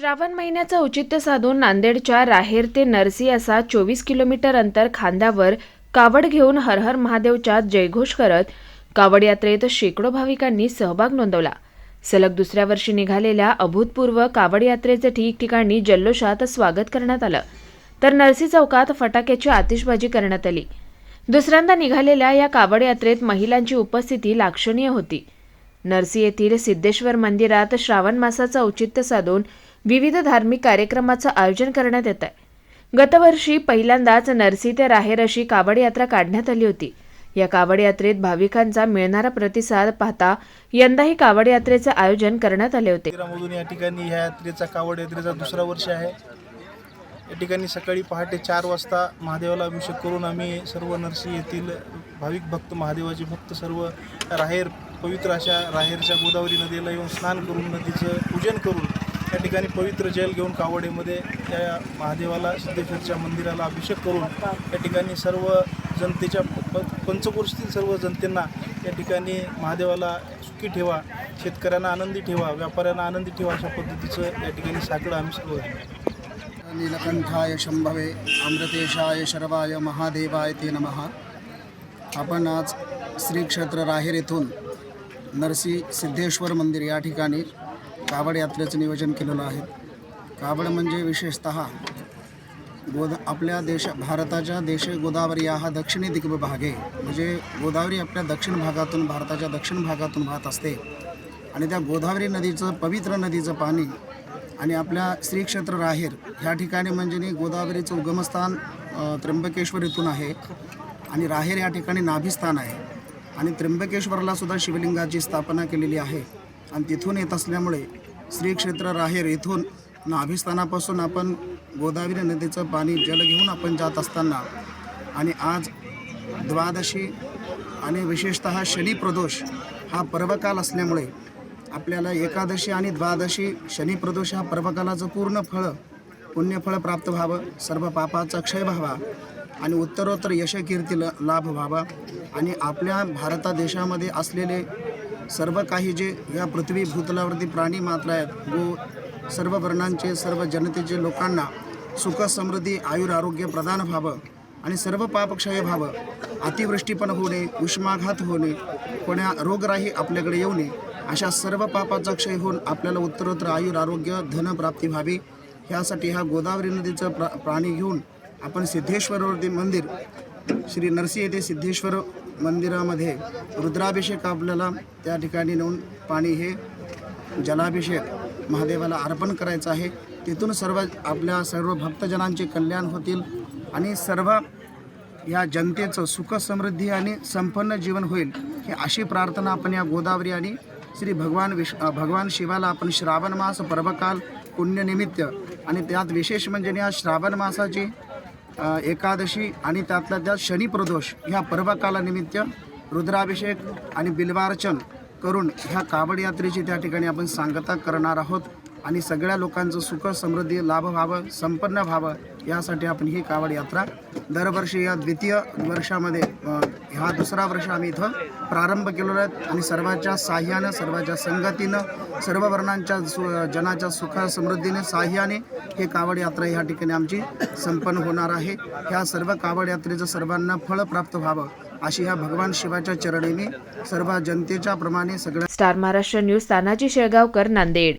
श्रावण महिन्याचं औचित्य साधून नांदेडच्या राहेर ते नरसी असा चोवीस किलोमीटर अंतर खांद्यावर कावड घेऊन हरहर महादेवच्या जयघोष करत कावड यात्रेत शेकडो भाविकांनी सहभाग नोंदवला. सलग दुसऱ्या वर्षी निघालेल्या अभूतपूर्व कावड यात्रेचं ठिकठिकाणी जल्लोषात स्वागत करण्यात आलं. तर नरसी चौकात फटाक्याची आतिषबाजी करण्यात आली. दुसऱ्यांदा निघालेल्या या कावड यात्रेत महिलांची उपस्थिती लाक्षणीय होती. नरसी येथील सिद्धेश्वर मंदिरात श्रावण मासाचं औचित्य साधून विविध धार्मिक कार्यक्रमाचं आयोजन करण्यात येत आहे. गतवर्षी पहिल्यांदाच नरसी ते राहेर अशी कावड यात्रा काढण्यात आली होती. या कावड यात्रेत भाविकांचा मिळणारा प्रतिसाद पाहता यंदाही कावड यात्रेचं आयोजन करण्यात आले होते. या ठिकाणी ह्या यात्रेचा कावड यात्रेचा दुसरा वर्ष आहे. या ठिकाणी सकाळी पहाटे चार वाजता महादेवाला अभिषेक करून आम्ही सर्व नरसी येथील भाविक भक्त महादेवाचे भक्त सर्व राहेर पवित्र अशा राहेरच्या गोदावरी नदीला येऊन स्नान करून नदीचं पूजन करून या ठिकाणी पवित्र जल घेऊन कावडेमध्ये त्या महादेवाला सिद्धेश्वरच्या मंदिराला अभिषेक करून या ठिकाणी सर्व जनतेच्या प- पंचकोशीतील सर्व जनतेंना या ठिकाणी महादेवाला सुखी ठेवा शेतकऱ्यांना आनंदी ठेवा व्यापाऱ्यांना आनंदी ठेवा अशा पद्धतीचं या ठिकाणी साकडं आम्ही सर्व नीलकंठाय शंभवे अमृतेशाय शर्वाय महादेवाय ते नमः. आपण आज श्री क्षेत्र राहेर येथून नरसी सिद्धेश्वर मंदिर या ठिकाणी कावड यात्रेचं नियोजन केलेलं आहे. कावड म्हणजे विशेषत गोदा आपल्या देश भारताच्या देश गोदावरी हा दक्षिणी दिग्भागे म्हणजे गोदावरी आपल्या दक्षिण भागातून भारताच्या दक्षिण भागातून वाहत असते. आणि त्या गोदावरी नदीचं पवित्र नदीचं पाणी आणि आपल्या श्रीक्षेत्र राहेर ह्या ठिकाणी म्हणजे गोदावरीचं उगमस्थान त्र्यंबकेश्वर इथून आहे. आणि राहेर या ठिकाणी नाभिस्थान आहे. आणि त्र्यंबकेश्वरला सुद्धा शिवलिंगाची स्थापना केलेली आहे. आणि तिथून येत असल्यामुळे श्री क्षेत्र राहेर इथून नाभिस्थानापासून आपण गोदावरी नदीचं पाणी जल घेऊन आपण जात असताना आणि आज द्वादशी आणि विशेषतः शनी प्रदोष हा पर्वकाल असल्यामुळे आपल्याला एकादशी आणि द्वादशी शनी प्रदोष हा पर्वकालाचं पूर्ण फळ पुण्यफळ प्राप्त व्हावं सर्व पापाचा क्षय व्हावा आणि उत्तरोत्तर यशकीर्ती ल लाभ व्हावा. आणि आपल्या भारता देशामध्ये असलेले सर्व काही जे या पृथ्वी भूतलावरती प्राणी मात्र आहेत गो सर्व वर्णांचे सर्व जनतेचे लोकांना सुख समृद्धी आयुर आरोग्य प्रदान व्हावं आणि सर्व पापक्षय व्हावं. अतिवृष्टी पण होणे उष्माघात होणे कोण्या रोगराही आपल्याकडे येऊ नये अशा सर्व पापाचा क्षय होऊन आपल्याला उत्तरोत्तर आयुर आरोग्य धनप्राप्ती व्हावी. ह्यासाठी हा गोदावरी नदीचं प्रा प्राणी घेऊन आपण सिद्धेश्वरवरती मंदिर श्री नरसी येथे सिद्धेश्वर मंदिरामध्ये रुद्राभिषेक आपल्याला त्या ठिकाणी नेऊन पाणी हे जलाभिषेक महादेवाला अर्पण करायचं आहे. तिथून सर्व आपल्या सर्व भक्तजनांचे कल्याण होतील आणि सर्व या जनतेचं सुख समृद्धी आणि संपन्न जीवन होईल ही अशी प्रार्थना आपण या गोदावरी आणि श्री भगवान विश भगवान शिवाला आपण श्रावण मास पर्वकाल पुण्यनिमित्त आणि त्यात विशेष म्हणजे या श्रावण मासाची एकादशी आणि त्यातल्या त्यात शनिप्रदोष ह्या पर्वकालानिमित्त रुद्राभिषेक आणि बिल्वार्चन करून ह्या कावड यात्रेची त्या ठिकाणी आपण सांगता करणार आहोत. आणि सगळ्या लोकांचं सुख समृद्धी लाभ व्हावं संपन्न व्हावं. यासाठी आपण ही कावड यात्रा दरवर्षी या द्वितीय वर्षामध्ये ह्या हा दुसरा वर्ष आम्ही इथं प्रारंभ केलेला आहे आणि सर्वांच्या साह्यानं सर्वांच्या संगतीनं सर्व वर्णांच्या सु जनाच्या सुख समृद्धीने साह्याने हे कावड यात्रा ह्या ठिकाणी आमची संपन्न होणार आहे. ह्या सर्व कावड यात्रेचं सर्वांना फळ प्राप्त व्हावं अशी ह्या भगवान शिवाच्या चरणी सर्व जनतेच्या प्रमाणे सगळ्या स्टार महाराष्ट्र न्यूज तानाजी शेळगावकर नांदेड.